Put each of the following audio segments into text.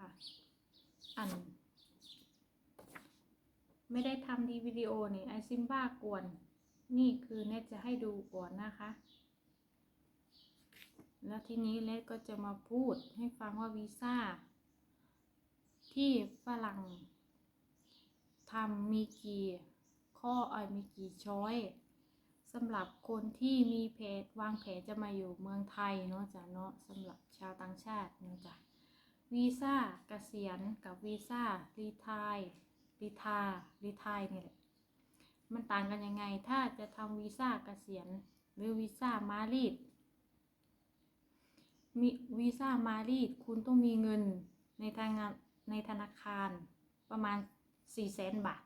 ค่ะอัน ไม่ได้ทำดีวิดีโอนี่ไอซิมบ้ากวน นี่คือเน็ตจะให้ดูก่อนนะคะ แล้วทีนี้เน็ตก็จะมาพูดให้ฟังว่าวีซ่า ที่ฝรั่งทำมีกี่ ข้อเอยมีกี่ช้อยสำหรับคนที่มีแผนวางแผนจะมาอยู่เมืองไทยเนาะจ้ะเนาะสำหรับชาวต่างชาติเนาะจ้ะ วีซ่าเกษียณกับวีซ่ารีทร์รีทร์รีทร์นี่แหละมันต่างกันยังไง ถ้าจะทำวีซ่าเกษียณหรือวีซ่ามารีดมีวีซ่ามารีดคุณต้องมีเงินในทางงานในธนาคารประมาณ4แสนบาท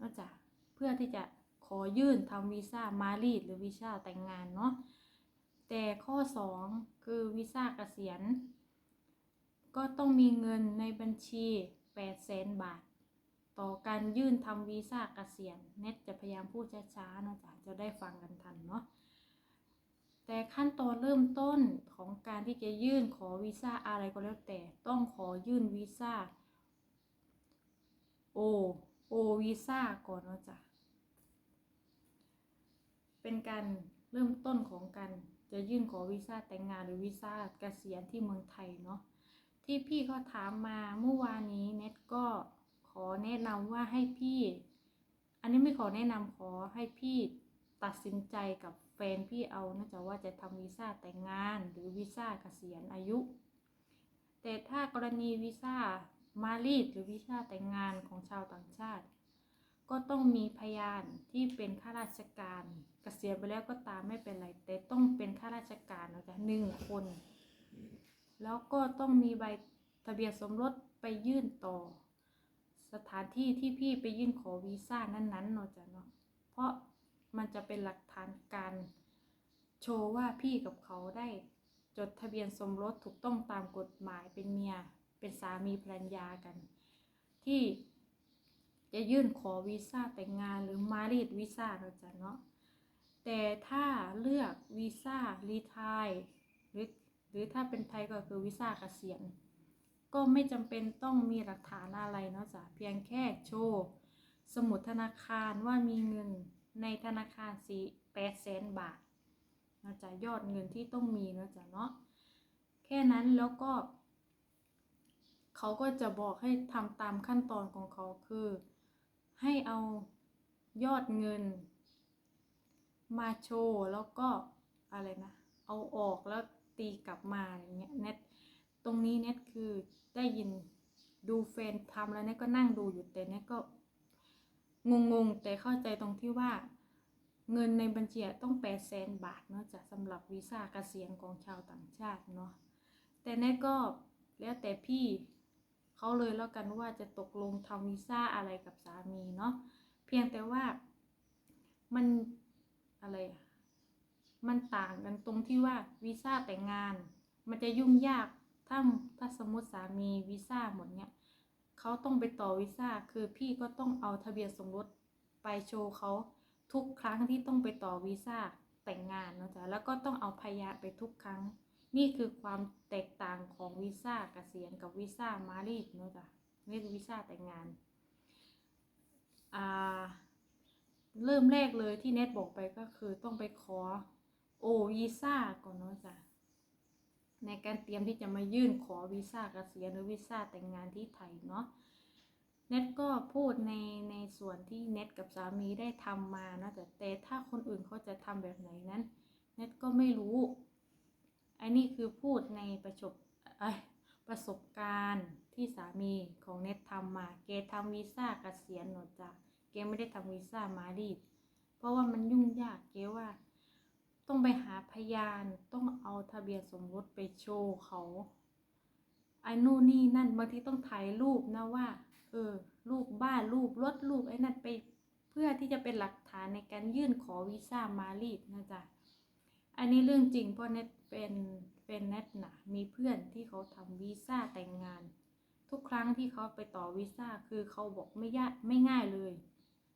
นอกจากเพื่อที่จะขอยื่นทำวีซ่ามารีดหรือวีซ่าแต่งงานเนาะแต่ข้อ 2 คือวีซ่าเกษียณ ก็ต้องมีเงินในบัญชี8แสนบาท ต่อการยื่นทำวีซ่าเกษียณเน็ตจะพยายามพูดช้าๆนะจ๊ะจะได้ฟังกันทันเนาะแต่ขั้นตอนเริ่มต้นของการที่จะยื่นขอวีซ่าอะไรก็แล้วแต่ ต้องขอยื่นวีซ่าโอโอวีซ่าก่อนนาะจ๊ะเป็นการเริ่มต้นของการจะยื่นขอวีซ่าแต่งงานหรือวีซ่าเกษียณที่เมืองไทยเนาะ ที่พี่เขาถามมาเมื่อวานนี้เน็ตก็ขอแนะนำว่าให้พี่ อันนี้ไม่ขอแนะนำขอให้พี่ตัดสินใจกับแฟนพี่เอานะจ๊ะว่าจะทำวีซ่าแต่งงานหรือวีซ่าเกษียณอายุ แต่ถ้ากรณีวีซ่ามารีดหรือวีซ่าแต่งงานของชาวต่างชาติ ก็ต้องมีพยานที่เป็นข้าราชการ เกษียณไปแล้วก็ตามไม่เป็นไร แต่ต้องเป็นข้าราชการนะจ๊ะหนึ่งคน แล้วก็ต้องมีใบทะเบียนสมรสไปยื่นต่อ สถานที่ที่พี่ไปยื่นขอวีซ่านั้นๆเนาะจ้ะเนาะเพราะมันจะเป็นหลักฐานการโชว์ว่าพี่กับเขาได้จดทะเบียนสมรสถูกต้องตามกฎหมายเป็นเมีย เป็นสามีภรรยากัน ที่จะยื่นขอวีซ่าแต่งงานหรือมารีดวีซ่าเราจะเนาะแต่ถ้าเลือกวีซ่ารีทร์หรือ รือถ้าเป็นไทยก็คือวีซ่าเกษียณก็ไม่จำเป็นต้องมีหลักฐานอะไรเนาะจ้ะเพียงแค่โชว์สมุดธนาคารว่ามีเงินในธนาคารสี่แปดแสนบาทเนาะจ้ะยอดเงินที่ต้องมีเนาะจ้ะเนาะแค่นั้นแล้วก็ เขาก็จะบอกให้ทำตามขั้นตอนของเขาคือ ให้เอายอดเงิน มาโชว์แล้วก็อะไรนะ เอาออกแล้ว ตีกลับมาอย่างเงี้ยเน็ตตรงนี้เน็ตคือได้ยินดูแฟนทำแล้วเน็ตก็นั่งดูอยู่แต่เน็ตก็งงๆแต่เข้าใจตรงที่ว่า เงินในบัญชีต้องแปดแสนบาทเนาะจะสำหรับวีซ่าเกษียณของชาวต่างชาติเนาะแต่เน็ตก็แล้วแต่พี่เขาเลยแล้วกันว่าจะตกลงทำวีซ่าอะไรกับสามีเนาะเพียงแต่ว่ามันอะไรอะ มันต่างกันตรงที่ว่าวีซ่าแต่งงาน มันจะยุ่งยากถ้าถ้าสมมติสามีวีซ่าหมดเนี่ยเขาต้องไปต่อวีซ่าคือพี่ก็ต้องเอาทะเบียนสมรสไปโชว์เขาทุกครั้งที่ต้องไปต่อวีซ่าแต่งงานเนาะจ๊ะแล้วก็ต้องเอาพยานไปทุกครั้ง นี่คือความแตกต่างของวีซ่าเกษียณกับวีซ่ามารีดเนาะจ๊ะนี่คือวีซ่าแต่งงานอ่าเริ่มแรกเลยที่เน็ตบอกไปก็คือต้องไปขอ โอวีซ่าก่อนเนาะจ๊ะในการเตรียมที่จะมายื่นขอวีซ่าเกษียณหรือวีซ่าแต่งงานที่ไทยเนาะเน็ตก็พูดในในส่วนที่เน็ตกับสามีได้ทำมาเนาะแต่แต่ถ้าคนอื่นเขาจะทำแบบไหนนั้นเน็ตก็ไม่รู้ อันนี้คือพูดในประสบประสบการณ์ที่สามีของเน็ตทำมาแกทำวีซ่าเกษียณเนาะจ้ะแกไม่ได้ทำวีซ่ามารีดเพราะว่ามันยุ่งยากแกว่า ต้องไปหาพยานต้องเอาทะเบียนสมรสไปโชว์เขาไอ้นู่นนี่นั่นบางทีต้องถ่ายรูปนะว่า เออ รูปบ้านรูปรถรูปไอ้นั่นไปเพื่อที่จะเป็นหลักฐานในการยื่นขอวีซ่ามารีดนะจ๊ะอันนี้เรื่องจริงเพราะเน็ตเป็นเป็นเน็ตนะมีเพื่อนที่เขาทำวีซ่าแต่งงาน ทุกครั้งที่เขาไปต่อวีซ่าคือเขาบอกไม่ยากไม่ง่ายเลย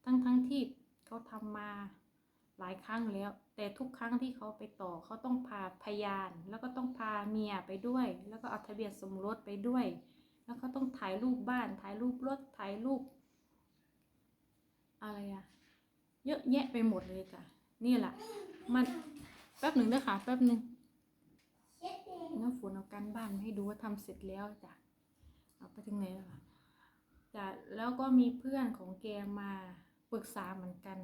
ทั้งทั้งที่เขาทำมา หลายครั้งแล้ว แต่ทุกครั้งที่เขาไปต่อเขาต้องพาพยาน แล้วก็ต้องพาเมียไปด้วย แล้วก็เอาทะเบียนสมรสไปด้วย แล้วก็ต้องถ่ายรูปบ้าน ถ่ายรูปรถ ถ่ายรูป อะไรอะเยอะแยะไปหมดเลยจ้ะนี่แหละมันแป๊บหนึ่งด้อค่ะ แป๊บหนึ่งน้ำฝนเอาการบ้านให้ดูว่าทำเสร็จแล้วจ้ะเอาไปถึงไหนแล้วล่ะจ้ะแล้วก็มีเพื่อนของแกมาปรึกษาเหมือนกัน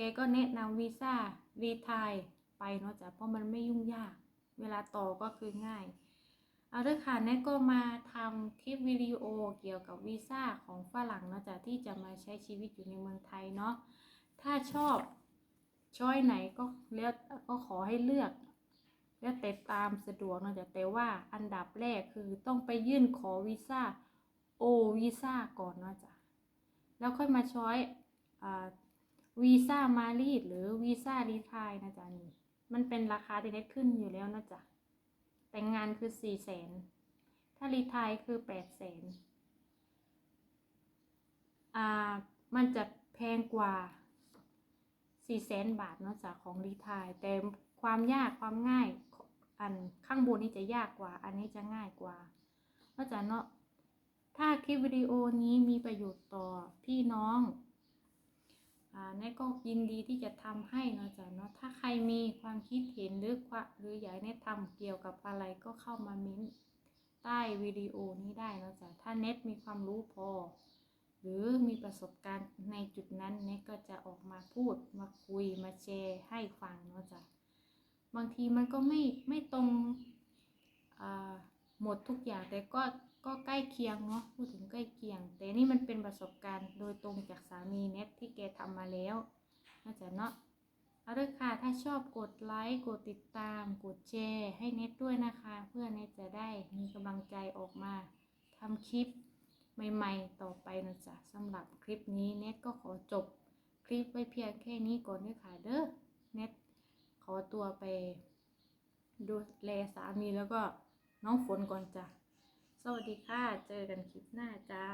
แกก็แนะนำวีซ่ารีไทยไปเนาะจ้ะเพราะมันไม่ยุ่งยาก เวลาต่อก็คือง่าย เอาด้วยค่ะแนทก็มาทำคลิปวิดีโอเกี่ยวกับวีซ่าของฝรั่งเนาะจ๊ะที่จะมาใช้ชีวิตอยู่ในเมืองไทยเนาะถ้าชอบช้อยไหนก็แล้วก็ขอให้เลือก แล้วแต่ตามสะดวกเนาะจ๊ะแต่ว่าอันดับแรกคือต้องไปยื่นขอวีซ่าโอวีซ่าก่อนเนาะจ๊ะแล้วค่อยมาช้อยอ่า วีซ่ามารีดหรือวีซ่ารีไทยนะจ๊ะนี่มันเป็นราคาที่เน็ตขึ้นอยู่แล้วนะจ๊ะแต่งงานคือสี่แสนถ้ารีไทยคือแปดแสนอ่ามันจะแพงกว่าสี่แสนบาทเนาะจากของรีไทยแต่ความยากความง่ายอันข้างบนนี้จะยากกว่า อันนี้จะง่ายกว่าเนาะจากเนาะถ้าคลิปวิดีโอนี้มีประโยชน์ต่อพี่น้อง แน่ก็ยินดีที่จะทำให้เนาะจ๊ะเนาะถ้าใครมีความคิดเห็นหรือว่าหรืออยากให้แนะทำเกี่ยวกับอะไรก็เข้ามาเม้นใต้วิดีโอนี้ได้เนาะจ๊ะถ้าเน็ตมีความรู้พอ หรือมีประสบการณ์ในจุดนั้นเน็ตก็จะออกมาพูดมาคุยมาแชร์ให้ฟังเนาะจ๊ะบางทีมันก็ไม่ไม่ตรงอ่าหมดทุกอย่างแต่ก็ ก็ใกล้เคียงเนาะพูดถึงใกล้เคียง แต่นี่มันเป็นประสบการณ์โดยตรงจากสามีเน็ตที่แกทำมาแล้วน่าจะเนาะเอาด้วยค่ะถ้าชอบกดไลค์กดติดตาม กดแชร์ให้เน็ตด้วยนะคะ เพื่อเน็ตจะได้มีกำลังใจออกมาทำคลิปใหม่ๆ ต่อไปนะจ๊ะสำหรับคลิปนี้เน็ตก็ขอจบคลิปไว้เพียงแค่นี้ก่อนด้วยค่ะเด้อเน็ตขอตัวไปดูแลสามีแล้วก็น้องฝนก่อนจ้ะ สวัสดีค่ะ เจอกันคลิปหน้าจ้า